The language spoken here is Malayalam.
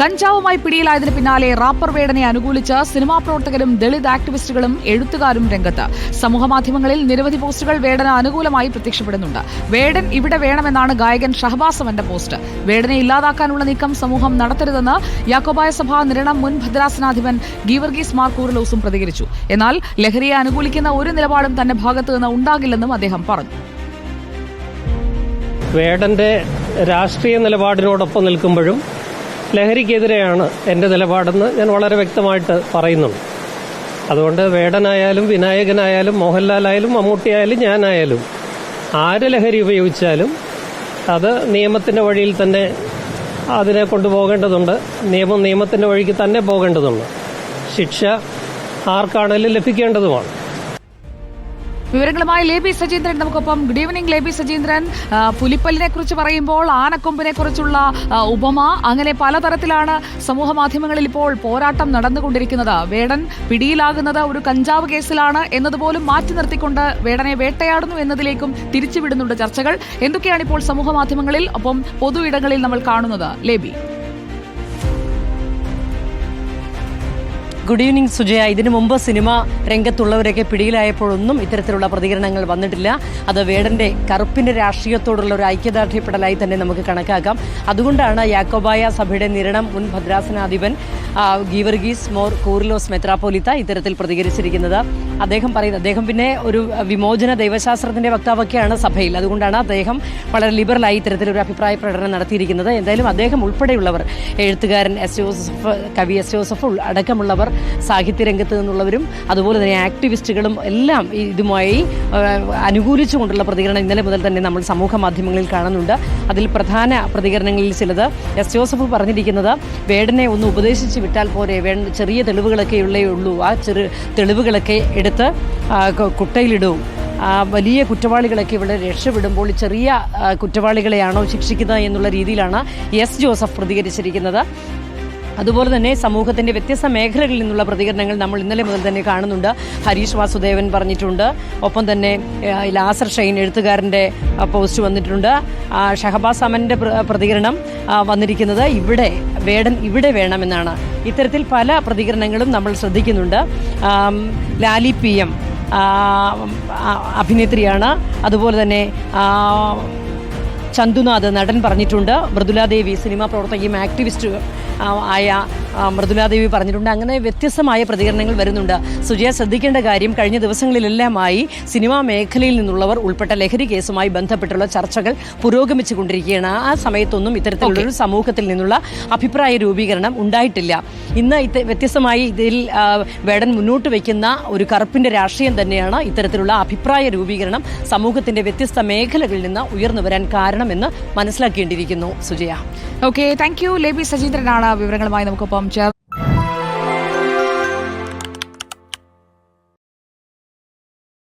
കഞ്ചാവുമായി പിടിയിലായതിനു പിന്നാലെ റാപ്പർ വേടനെ അനുകൂലിച്ച് സിനിമാ പ്രവർത്തകരും ദളിത് ആക്ടിവിസ്റ്റുകളും എഴുത്തുകാരും രംഗത്ത്. സമൂഹമാധ്യമങ്ങളിൽ നിരവധി പോസ്റ്റുകൾ വേടന അനുകൂലമായി പ്രത്യക്ഷപ്പെടുന്നുണ്ട്. വേടൻ ഇവിടെ വേണമെന്നാണ് ഗായകൻ ഷഹബാസവന്റെ പോസ്റ്റ്. വേടനെ ഇല്ലാതാക്കാനുള്ള നീക്കം സമൂഹം നടത്തരുതെന്ന് യാക്കോബായ സഭ നിരണം മുൻ ഭദ്രാസനാധിപൻ ഗീവർഗീസ് മാർ കൂറലോസും പ്രതികരിച്ചു. എന്നാൽ ലഹരിയെ അനുകൂലിക്കുന്ന ഒരു നിലപാടും തന്റെ ഭാഗത്തു നിന്ന് ഉണ്ടാകില്ലെന്നും അദ്ദേഹം പറഞ്ഞു. വേടന്റെ രാഷ്ട്രീയ നിലപാടിനോടൊപ്പം നിൽക്കുമ്പോഴും ലഹരിക്കെതിരെയാണ് എന്റെ നിലപാടെന്ന് ഞാൻ വളരെ വ്യക്തമായിട്ട് പറയുന്നുണ്ട്. അതുകൊണ്ട് വേടനായാലും വിനായകനായാലും മോഹൻലാലായാലും മമ്മൂട്ടിയായാലും ഞാനായാലും ആര് ലഹരി ഉപയോഗിച്ചാലും അത് നിയമത്തിന്റെ വഴിയിൽ തന്നെ അതിനെ കൊണ്ടുപോകേണ്ടതുണ്ട്. നിയമം നിയമത്തിന്റെ വഴിക്ക് തന്നെ പോകേണ്ടതുണ്ട്. ശിക്ഷ ആർക്കാണെങ്കിലും ലഭിക്കേണ്ടതുമാണ്. വിവരങ്ങളുമായി ലേബി സജീന്ദ്രൻ നമുക്കൊപ്പം. Good evening Lebi Sajeendran. പുലിപ്പല്ലിനെ കുറിച്ച് പറയുമ്പോൾ ആനക്കൊമ്പിനെ കുറിച്ചുള്ള ഉപമ അങ്ങനെ പലതരത്തിലാണ് സമൂഹ മാധ്യമങ്ങളിൽ ഇപ്പോൾ പോരാട്ടം നടന്നുകൊണ്ടിരിക്കുന്നത്. വേടൻ പിടിയിലാകുന്നത് ഒരു കഞ്ചാവ് കേസിലാണ് എന്നതുപോലും മാറ്റി നിർത്തിക്കൊണ്ട് വേടനെ വേട്ടയാടുന്നു എന്നതിലേക്കും തിരിച്ചുവിടുന്നുണ്ട് ചർച്ചകൾ. എന്തൊക്കെയാണ് ഇപ്പോൾ സമൂഹ മാധ്യമങ്ങളിൽ ഒപ്പം പൊതു ഇടങ്ങളിൽ നമ്മൾ കാണുന്നത്? ലേബി. Good evening Sujaya. ഇതിനു മുമ്പ് സിനിമ രംഗത്തുള്ളവരൊക്കെ പിടിയിലായപ്പോഴൊന്നും ഇത്തരത്തിലുള്ള പ്രതികരണങ്ങൾ വന്നിട്ടില്ല. അത് വേടന്റെ കറുപ്പിന്റെ രാഷ്ട്രീയത്തോടുള്ള ഒരു ഐക്യദാർഢ്യപ്പെടലായി തന്നെ നമുക്ക് കണക്കാക്കാം. അതുകൊണ്ടാണ് യാക്കോബായ സഭയുടെ നിരണം മുൻ ഭദ്രാസനാധിപൻ ഗീവർഗീസ് മോർ കൂറിലോസ് മെത്രാപ്പോലിത്ത ഇത്തരത്തിൽ പ്രതികരിച്ചിരിക്കുന്നത്. അദ്ദേഹം പറയുന്നത് അദ്ദേഹം പിന്നെ ഒരു വിമോചന ദൈവശാസ്ത്രത്തിന്റെ വക്താവൊക്കെയാണ് സഭയിൽ. അതുകൊണ്ടാണ് അദ്ദേഹം വളരെ ലിബറലായി ഇത്തരത്തിലൊരു അഭിപ്രായ പ്രകടനം നടത്തിയിരിക്കുന്നത്. എന്തായാലും അദ്ദേഹം ഉൾപ്പെടെയുള്ളവർ എഴുത്തുകാരൻ എസ് ജോസഫ് കവി എസ് ജോസഫ് അടക്കമുള്ളവർ സാഹിത്യരംഗത്ത് നിന്നുള്ളവരും അതുപോലെ തന്നെ ആക്ടിവിസ്റ്റുകളും എല്ലാം ഇതുമായി അനുകൂലിച്ചുകൊണ്ടുള്ള പ്രതികരണം ഇന്നലെ മുതൽ തന്നെ നമ്മൾ സമൂഹ മാധ്യമങ്ങളിൽ കാണുന്നുണ്ട്. അതിൽ പ്രധാന പ്രതികരണങ്ങളിൽ ചിലത് എസ്. ജോസഫ് പറഞ്ഞിരിക്കുന്നത് വേടനെ ഒന്ന് ഉപദേശിച്ച് വിട്ടാൽ പോരെ വേ ചെറിയ തെളിവുകളൊക്കെ ഉള്ളേ ഉള്ളൂ ആ ചെറു തെളിവുകളൊക്കെ എടുത്ത് കുട്ടയിലിടും. വലിയ കുറ്റവാളികളൊക്കെ ഇവിടെ രക്ഷപ്പെടുമ്പോൾ ചെറിയ കുറ്റവാളികളെയാണോ ശിക്ഷിക്കുന്നത് എന്നുള്ള രീതിയിലാണ് എസ്. ജോസഫ് പ്രതികരിച്ചിരിക്കുന്നത്. അതുപോലെ തന്നെ സമൂഹത്തിന്റെ വ്യത്യസ്ത മേഖലകളിൽ നിന്നുള്ള പ്രതികരണങ്ങൾ നമ്മൾ ഇന്നലെ മുതൽ തന്നെ കാണുന്നുണ്ട്. ഹരീഷ് വാസുദേവൻ പറഞ്ഞിട്ടുണ്ട്. ഒപ്പം തന്നെ ലാസർ ഷെയിൻ എഴുത്തുകാരന്റെ പോസ്റ്റ് വന്നിട്ടുണ്ട്. ഷഹബാസ് അമന്റെ പ്രതികരണം വന്നിരിക്കുന്നത് ഇവിടെ വേടൻ ഇവിടെ വേണമെന്നാണ്. ഇത്തരത്തിൽ പല പ്രതികരണങ്ങളും നമ്മൾ ശ്രദ്ധിക്കുന്നുണ്ട്. ലാലി പി എം അഭിനേത്രിയാണ്. അതുപോലെ തന്നെ ചന്തുനാഥ് നടൻ പറഞ്ഞിട്ടുണ്ട്. മൃദുലാദേവി സിനിമാ പ്രവർത്തകയും ആക്ടിവിസ്റ്റ് ആയ മൃദുലാദേവി പറഞ്ഞിട്ടുണ്ട്. അങ്ങനെ വ്യത്യസ്തമായ പ്രതികരണങ്ങൾ വരുന്നുണ്ട്. സുജയ ശ്രദ്ധിക്കേണ്ട കാര്യം കഴിഞ്ഞ ദിവസങ്ങളിലെല്ലാമായി സിനിമാ മേഖലയിൽ നിന്നുള്ളവർ ഉൾപ്പെട്ട ലഹരി കേസുമായി ബന്ധപ്പെട്ടുള്ള ചർച്ചകൾ പുരോഗമിച്ചു കൊണ്ടിരിക്കുകയാണ് ആ സമയത്തൊന്നും ഇത്തരത്തിലുള്ളൊരു സമൂഹത്തിൽ നിന്നുള്ള അഭിപ്രായ രൂപീകരണം ഉണ്ടായിട്ടില്ല. ഇന്ന് വ്യത്യസ്തമായി ഇതിൽ വേടൻ മുന്നോട്ട് വയ്ക്കുന്ന ഒരു കറുപ്പിന്റെ രാഷ്ട്രീയം തന്നെയാണ് ഇത്തരത്തിലുള്ള അഭിപ്രായ രൂപീകരണം സമൂഹത്തിന്റെ വ്യത്യസ്ത മേഖലകളിൽ നിന്ന് ഉയർന്നു വരാൻ കാരണമെന്ന് മനസ്സിലാക്കേണ്ടിയിരിക്കുന്നു. Sujaya. Okay thank you Lebi സജീന്ദ്രനാണ് വിവരങ്ങളുമായി നമുക്കൊപ്പം ചേർ